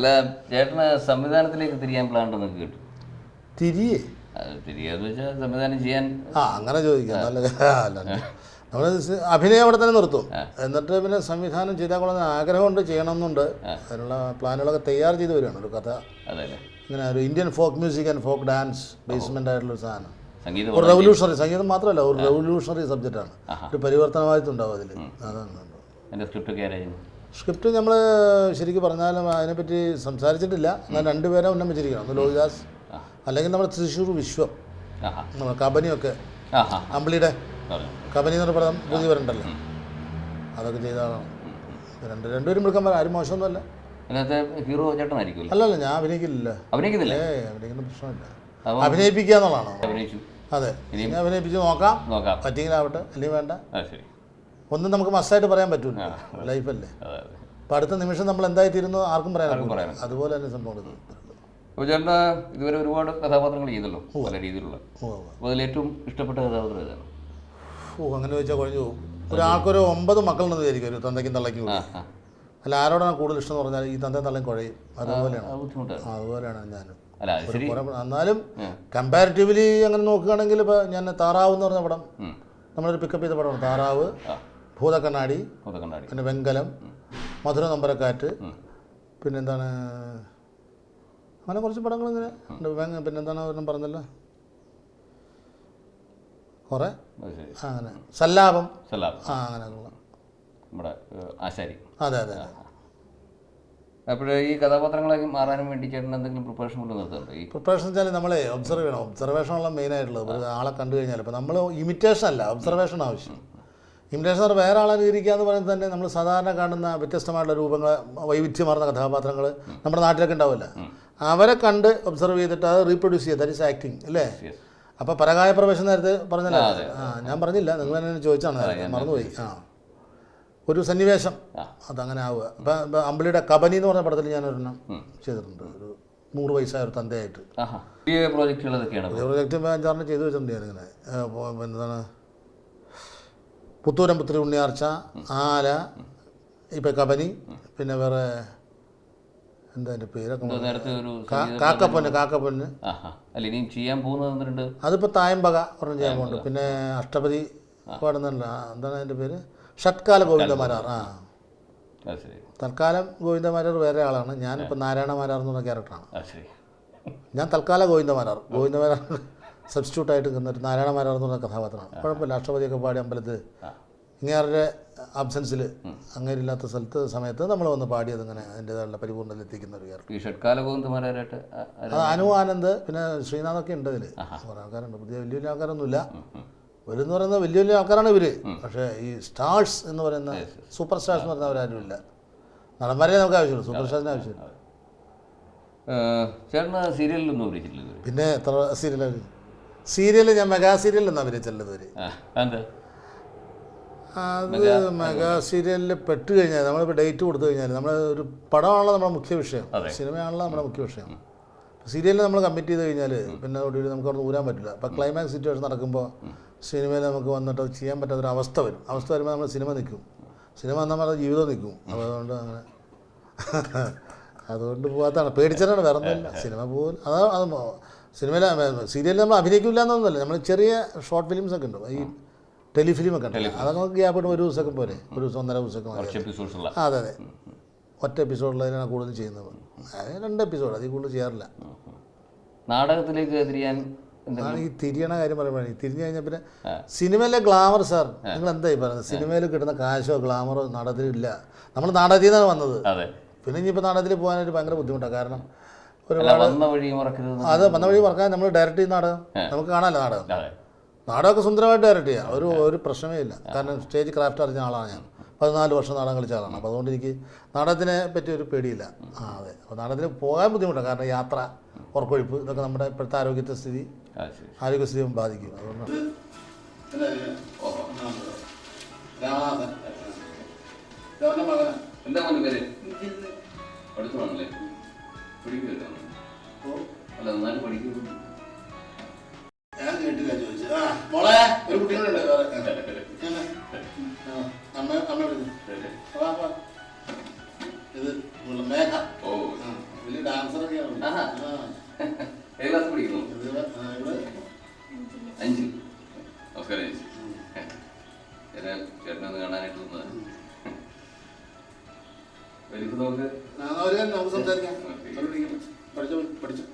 അല്ല ചേട്ടന് സംവിധാനത്തിലേക്ക് തിരിയാൻ പ്ലാൻ ഉണ്ടെന്നൊക്കെ കേട്ടു. തിരിയെ? തിരിയാന്ന് വെച്ചാൽ സംവിധാനം ചെയ്യാൻ ആ അങ്ങനെ ചോദിക്കാം. നല്ല നമ്മൾ അഭിനയം അവിടെ തന്നെ നിർത്തും. എന്നിട്ട് പിന്നെ സംവിധാനം ചെയ്താൽ കൊള്ളുന്ന ആഗ്രഹമുണ്ട് ചെയ്യണമെന്നുണ്ട്. അതിനുള്ള പ്ലാനുകളൊക്കെ തയ്യാർ ചെയ്ത് വരികയാണ്. ഒരു കഥ. ഇങ്ങനെ ഒരു Indian folk music and folk dance basement ആയിട്ടുള്ള ഒരു സാധനം. സംഗീതം ഒരു റെവല്യൂഷണറി സംഗീതം മാത്രമല്ല ഒരു റെവല്യൂഷണറി സബ്ജക്റ്റാണ് ഒരു പരിവർത്തനമായിട്ടുണ്ടാവും അതിൽ അതാണ്. എന്റെ സ്ക്രിപ്റ്റ് ആരായിരുന്നു സ്ക്രിപ്റ്റ് നമ്മൾ ശരിക്കും പറഞ്ഞാലും അതിനെപ്പറ്റി സംസാരിച്ചിട്ടില്ല. എന്നാൽ രണ്ടുപേരെ ഉന്നമിച്ചിരിക്കണം ഒന്ന് ലോഹിദാസ് അല്ലെങ്കിൽ നമ്മുടെ തൃശ്ശൂർ വിശ്വം നമ്മുടെ കബനിയൊക്കെ. അമ്പിളിയുടെ കബനി എന്ന് പറഞ്ഞ പടം പുതിയ വരണ്ടല്ലോ. അതൊക്കെ ചെയ്ത ആളാണ് രണ്ട് രണ്ടുപേരും എടുക്കാൻ ആരും മോശമൊന്നുമല്ല. ഹീറോ ചേട്ടനായിരിക്കും അല്ലല്ല ഞാൻ അഭിനയിക്കില്ല അഭിനയിക്കുന്നില്ലേ? ഏ അഭിനയിക്കുന്ന പ്രശ്നമില്ല. അഭിനയിപ്പിക്കുക എന്നുള്ളതാണോ? അഭിനയിച്ചു. അതെ ഇനി അഭിനയിപ്പിച്ച് നോക്കാം. നോക്കാം. പറ്റിയെങ്കിലാവട്ടെ അല്ലെങ്കിൽ വേണ്ട. ശരി. ഒന്നും നമുക്ക് മസ്റ്റായിട്ട് പറയാൻ പറ്റൂല. ലൈഫല്ലേ? അപ്പം അടുത്ത നിമിഷം നമ്മൾ എന്തായിത്തീരുന്നു ആർക്കും പറയാൻ അതുപോലെ തന്നെ സംഭവം. അപ്പോൾ ഇതുവരെ ഒരുപാട് കഥാപാത്രങ്ങൾ ചെയ്തല്ലോ പല രീതിയിലുള്ള. അപ്പോൾ അതിൽ ഏറ്റവും ഇഷ്ടപ്പെട്ട കഥാപാത്രം ഏതാണ്? ഓ അങ്ങനെ ചോദിച്ചാൽ കുഴഞ്ഞു പോകും. ഒരാൾക്കൊരു ഒമ്പത് മക്കളുണ്ടെന്ന് വിചാരിക്കും ഒരു തന്തയ്ക്കും തള്ളയ്ക്കും അല്ല ആരോടാണ് കൂടുതൽ ഇഷ്ടം എന്ന് പറഞ്ഞാൽ ഈ തന്തയും തള്ളയും കുഴയും. അതുപോലെയാണ്. അതുപോലെയാണ് ഞാനും. എന്നാലും കമ്പാരിറ്റീവ്ലി അങ്ങനെ നോക്കുകയാണെങ്കിൽ ഇപ്പം ഞാൻ താറാവ് എന്ന് പറഞ്ഞ പടം. നമ്മളൊരു പിക്കപ്പ് ചെയ്ത പടമാണ്. താറാവ്. ഭൂതക്കണ്ണാടി അത് കണ്ണാടി പിന്നെ വെങ്കലം മധുര നമ്പരക്കാറ്റ്. പിന്നെന്താണ് അങ്ങനെ കുറച്ച് പടങ്ങൾ ഇങ്ങനെ പിന്നെന്താണ് ഒരെണ്ണം പറഞ്ഞല്ലോ? കുറേ? അങ്ങനെ. സല്ലാപം. സല്ലാപം. ആ അങ്ങനെയുള്ള നമ്മുടെ ആശാരി. അതെ അതെ അപ്പോൾ ഈ കഥാപാത്രങ്ങളൊക്കെ മാറാനും വേണ്ടി ചേട്ടൻ എന്തെങ്കിലും പ്രിപ്പറേഷൻ കൊണ്ട് നിർത്തുന്നുണ്ടോ ഈ പ്രിപ്പറേഷൻ വെച്ചാൽ നമ്മളെ ഒബ്സർവ് ചെയ്യണം. ഒബ്സർവേഷനുള്ള മെയിൻ ആയിട്ടുള്ളത് ഒരു ആളെ കണ്ടു കഴിഞ്ഞാൽ ഇപ്പോൾ നമ്മൾ ഇമിറ്റേഷൻ അല്ല ഒബ്സർവേഷൻ ആവശ്യം. ഇമിറ്റേഷൻ സാർ വേറെ ആളെ അനുകരിക്കുക എന്ന് പറയുന്നത് തന്നെ നമ്മൾ സാധാരണ കാണുന്ന വ്യത്യസ്തമായിട്ടുള്ള രൂപങ്ങൾ വൈവിധ്യമാർന്ന കഥാപാത്രങ്ങൾ നമ്മുടെ നാട്ടിലൊക്കെ ഉണ്ടാവില്ല. അവരെ കണ്ട് ഒബ്സർവ് ചെയ്തിട്ട് അത് റീപ്രൊഡ്യൂസ് ചെയ്യുക. ദാറ്റ് ഇസ് ആക്ടിങ് അല്ലേ? അപ്പോൾ പരകായ പ്രവേശം നേരത്തെ പറഞ്ഞല്ലോ? ആ ഞാൻ പറഞ്ഞില്ല. നിങ്ങൾ തന്നെ ചോദിച്ചാണ്. മറന്നുപോയി. ആ. ഒരു സന്നിവേശം. അതങ്ങനെ ആവുക. അപ്പം അമ്പിളിയുടെ കബനി എന്ന് പറഞ്ഞ പടത്തിൽ ഞാൻ ഒരെണ്ണം ചെയ്തിട്ടുണ്ട്. ഒരു നൂറ് വയസ്സായ ഒരു തന്തയായിട്ട്. പ്രോജക്റ്റുകൾ പ്രൊജക്റ്റ് അഞ്ചാറിന് ചെയ്തു വെച്ചിട്ടുണ്ട് ഞാനിങ്ങനെ. എന്താണ്? പുത്തൂരം പുത്തിരി ഉണ്ണിയാർച്ച ആല ഇപ്പം കബനി പിന്നെ വേറെ എന്താ എന്റെ പേരൊക്കെ. നേരത്തെ ഒരു കാക്കപ്പൊന്ന് കാക്കപ്പൊന്ന്. അല്ല ഇനിയും ചെയ്യാൻ പോകുന്നത് അതിപ്പോൾ തായമ്പക ഒരെണ്ണം ചെയ്യാൻ പോകുന്നുണ്ട്. പിന്നെ അഷ്ടപതി പാടുന്നുണ്ട്. എന്താണ് അതിന്റെ പേര്? ഷത്കാല ഗോവിന്ദമാരാർ ആ. തൽക്കാലം ഗോവിന്ദമാരാർ വേറെ ആളാണ്. ഞാനിപ്പോൾ നാരായണമാരാർ എന്ന് പറഞ്ഞ ക്യാരക്ടറാണ്. ഞാൻ തൽക്കാല ഗോവിന്ദമാരാർ ഗോവിന്ദമാരാർ സബ്സ്റ്റിറ്റ്യൂട്ട് ആയിട്ട് നിന്നിട്ട് നാരായണ മാരാർ എന്ന് പറഞ്ഞ കഥാപാത്രമാണ്. കുഴപ്പമില്ല. അഷ്ടപതിയൊക്കെ പാടി അമ്പലത്തിൽ ഇങ്ങേരുടെ ആബ്സെൻസിൽ അങ്ങേരില്ലാത്ത സ്ഥലത്ത് സമയത്ത് നമ്മൾ വന്ന് പാടിയത് ഇങ്ങനെ അതിന്റെതായുള്ള പരിപൂർണതയിൽ എത്തിക്കുന്ന ഒരു ഗോവിന്ദമാരായിട്ട് അത് അനു ആനന്ദ് പിന്നെ ശ്രീനാഥൊക്കെ ഉണ്ട് ഇതിൽ കുറേ ആൾക്കാരുണ്ട്. പുതിയ വലിയ വലിയ ആൾക്കാരൊന്നുമില്ല. ഇവരെന്ന് പറയുന്നത് വലിയ വലിയ ആൾക്കാരാണ് ഇവർ പക്ഷേ ഈ സ്റ്റാർസ് എന്ന് പറയുന്ന സൂപ്പർ സ്റ്റാർസ് എന്ന് പറയുന്ന അവരാരുമില്ല നടന്മാരെ നമുക്ക് ആവശ്യമുള്ളൂ. സൂപ്പർ സ്റ്റാർസിന് ആവശ്യമില്ല. ചേട്ടന് സീരിയലിലൊന്നും അഭിനയിച്ചിട്ടില്ല പിന്നെ എത്ര സീരിയൽ സീരിയൽ ഞാൻ മെഗാ സീരിയൽ എന്നാ അഭിനയിച്ചല്ലോ ഇവർ ആ അത് മെഗാ? സീരിയലിൽ പെട്ട് കഴിഞ്ഞാൽ നമ്മളിപ്പോൾ ഡേറ്റ് കൊടുത്തു കഴിഞ്ഞാൽ നമ്മൾ ഒരു പടമാണല്ലോ നമ്മുടെ മുഖ്യ വിഷയം. സിനിമയാണല്ലോ നമ്മുടെ മുഖ്യ വിഷയം. സീരിയലിൽ നമ്മൾ കമ്മിറ്റ് ചെയ്ത് കഴിഞ്ഞാൽ പിന്നെ ഒടുവിൽ നമുക്ക് അവിടെ ഊരാൻ പറ്റില്ല. അപ്പോൾ ക്ലൈമാക്സ് സിറ്റുവേഷൻ നടക്കുമ്പോൾ സിനിമയിൽ നമുക്ക് വന്നിട്ട് അത് ചെയ്യാൻ പറ്റാത്തൊരു അവസ്ഥ വരും. അവസ്ഥ വരുമ്പോൾ നമ്മൾ സിനിമ നിൽക്കും. സിനിമ വന്നാൽ നമ്മുടെ ജീവിതം നിൽക്കും. അതുകൊണ്ട് അങ്ങനെ. അതുകൊണ്ട് പോകാത്തതാണ് പേടിച്ചിട്ടാണ് വരുന്നില്ല സിനിമ പോലും അതാ അത് സിനിമയിൽ സീരിയലിൽ നമ്മൾ അഭിനയിക്കില്ല എന്നൊന്നുമല്ല നമ്മൾ ചെറിയ ഷോർട്ട് ഫിലിംസ് ഒക്കെ ഉണ്ട്. ഈ ടെലിഫിലിം ഒക്കെ ഉണ്ട്. അതൊക്കെ നമുക്ക് ഗ്യാപ്പിട്ട് ഒരു ദിവസമൊക്കെ പോരെ. ഒരു ദിവസം ഒന്നര ദിവസമൊക്കെ അതെ അതെ. ഒറ്റ എപ്പിസോഡിലാണ് കൂടുതൽ ചെയ്യുന്നത്. രണ്ട് എപ്പിസോഡ് അതിൽ കൂടുതൽ ചെയ്യാറില്ല. നാടകത്തിലേക്ക് തിരിയാൻ ഈ തിരിയണ കാര്യം പറയുമ്പോഴാണ് ഈ തിരിഞ്ഞു കഴിഞ്ഞാൽ പിന്നെ സിനിമയിലെ ഗ്ലാമർ സാർ നിങ്ങൾ എന്തായി പറയുന്നത്? സിനിമയിൽ കിട്ടുന്ന കാശോ ഗ്ലാമറോ നാടകത്തിലില്ല. നമ്മൾ നാടകത്തിൽ നിന്നാണ് വന്നത് പിന്നെ ഇനിയിപ്പോൾ നാടകത്തിൽ പോകാനൊരു ഭയങ്കര ബുദ്ധിമുട്ടാണ് കാരണം ഒരുപാട് വന്ന വഴി മറക്കരുത് അത് വന്ന വഴി മറക്കാൻ നമ്മൾ ഡയറക്റ്റ് ചെയ്യുന്ന നാടകം നമുക്ക് കാണാമല്ലോ നാടകം? അതെ. നാടകമൊക്കെ സുന്ദരമായിട്ട് ഡയറക്റ്റ് ചെയ്യാം. ഒരു ഒരു പ്രശ്നമേ ഇല്ല. കാരണം സ്റ്റേജ് ക്രാഫ്റ്റ് അറിഞ്ഞ ആളാണ് ഞാൻ. പതിനാല് വർഷം നാടകം കളിച്ച ആളാണ്. അപ്പോൾ അതുകൊണ്ട് എനിക്ക് നാടകത്തിനെ പറ്റി ഒരു പേടിയില്ല. ആ അതെ. അപ്പോൾ നാടകത്തിന് പോകാൻ ബുദ്ധിമുട്ടാണ് കാരണം യാത്ര ഉറക്കൊഴിപ്പ് ഇതൊക്കെ നമ്മുടെ ഇപ്പോഴത്തെ ആരോഗ്യത്തെ സ്ഥിതി ആരോഗ്യസ്ഥിതി ബാധിക്കും. അതുകൊണ്ട് എന്താ മോന്റെ പേര്? പഠിത്തമാണല്ലേ? പഠിക്കുമല്ലോ അല്ല നന്നായിട്ട് പഠിക്കുന്നു. ഞാൻ കേട്ടില്ല ചോദിച്ചത്. ആ മോളെ ഒരു കുട്ടികളുണ്ട്. അമ്മ അമ്മ. ഇത് മേഘ ഓ. ആഹാ. ആ. ഏത് ക്ലാസ് പഠിക്കുന്നു? അഞ്ചിൽ. നമസ്കാരം ചേച്ചി. ചേട്ടനെ ഒന്ന് കാണാനായിട്ട് വന്നത്. വലുത് പഠിച്ചു പഠിച്ചോ.